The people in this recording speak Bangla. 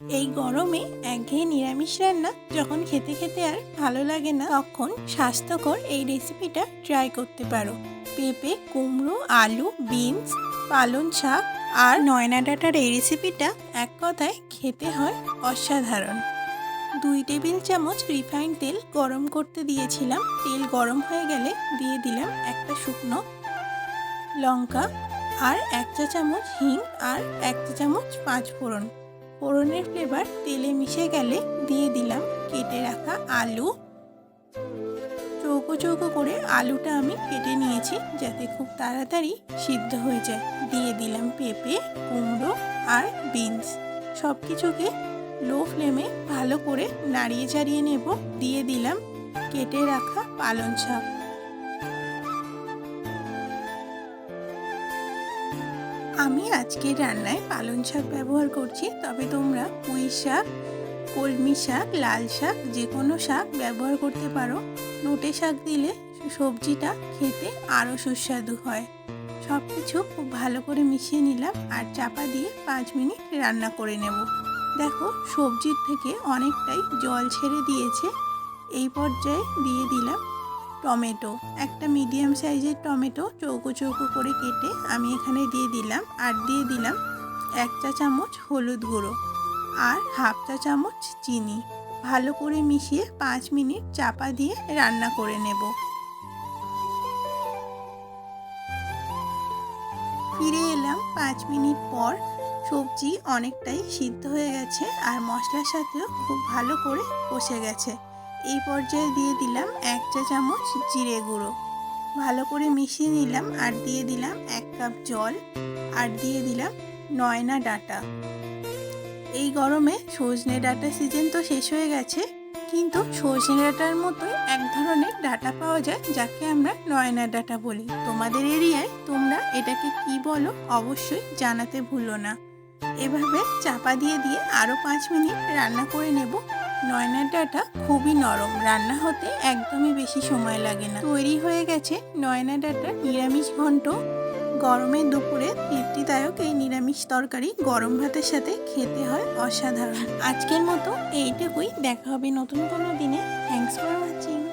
এই গরমে একঘেয়ে নিরামিষ রান্না যখন খেতে খেতে আর ভালো লাগে না, তখন স্বাস্থ্যকর এই রেসিপিটা ট্রাই করতে পারো। পেঁপে, কুমড়ো, আলু বিনস পালং শাক আর নয়না ডাটার এই রেসিপিটা এক কথায় খেতে হয় অসাধারণ। দুই টেবিল চামচ রিফাইন্ড তেল গরম করতে দিয়েছিলাম। তেল গরম হয়ে গেলে দিয়ে দিলাম একটা শুকনো লঙ্কা আর এক চা চামচ হিং আর এক চা চামচ পাঁচ ফোড়ন ফোড়নের ফ্লেভার তেলে মিশে গেলে দিয়ে দিলাম কেটে রাখা আলু। চৌকো চৌকো করে আলুটা আমি কেটে নিয়েছি যাতে খুব তাড়াতাড়ি সিদ্ধ হয়ে যায়। দিয়ে দিলাম পেঁপে, কুমড়ো আর বিনস। সব কিছুকে লো ফ্লেমে ভালো করে নাড়িয়ে চাড়িয়ে নেব। দিয়ে দিলাম কেটে রাখা পালং শাক। আমি আজকের রান্নায় পালং শাক ব্যবহার করছি। তবে তোমরা পুঁই শাক, কলমি শাক, লাল শাক যে কোনো শাক ব্যবহার করতে পারো। নোটে শাক দিলে সবজিটা খেতে আরও সুস্বাদু হয়। সব কিছু খুব ভালো করে মিশিয়ে নিলাম আর চাপা দিয়ে পাঁচ মিনিট রান্না করে নেব। দেখো, সবজির থেকে অনেকটাই জল ছেড়ে দিয়েছে। এই পর্যায়ে দিয়ে দিলাম টমেটো। একটা মিডিয়াম সাইজের টমেটো চৌকো চৌকো করে কেটে আমি এখানে দিয়ে দিলাম আর দিয়ে দিলাম এক চা চামচ হলুদ গুঁড়ো আর হাফ চা চামচ চিনি। ভালো করে মিশিয়ে পাঁচ মিনিট চাপা দিয়ে রান্না করে নেব। ফিরে এলাম পাঁচ মিনিট পর। সবজি অনেকটাই সিদ্ধ হয়ে গেছে আর মশলার সাথেও খুব ভালো করে কষে গেছে। এই পর্যায়ে দিয়ে দিলাম এক চা চামচ জিরে গুঁড়ো। ভালো করে মিশিয়ে নিলাম আর দিয়ে দিলাম এক কাপ জল আর দিয়ে দিলাম নয়না ডাটা। এই গরমে সজনে ডাটা সিজন তো শেষ হয়ে গেছে, কিন্তু সজনে ডাটার মতোই এক ধরনের ডাটা পাওয়া যায় যাকে আমরা নয়না ডাটা বলি। তোমাদের এরিয়ায় তোমরা এটাকে কি বলো অবশ্যই জানাতে ভুলো না। এভাবে চাপা দিয়ে দিয়ে আরও পাঁচ মিনিট রান্না করে নেব নয়নার ডাটা খুবই নরম, রান্না হতে একদমই বেশি সময় লাগে না। তৈরি হয়ে গেছে নয়না ডাটার নিরামিষ ঘন্ট। গরমের দুপুরে তৃপ্তিদায়ক এই নিরামিষ তরকারি গরম ভাতের সাথে খেতে হয় অসাধারণ। আজকের মতো এইটুকুই। দেখা হবে নতুন কোনো দিনে। Thanks for watching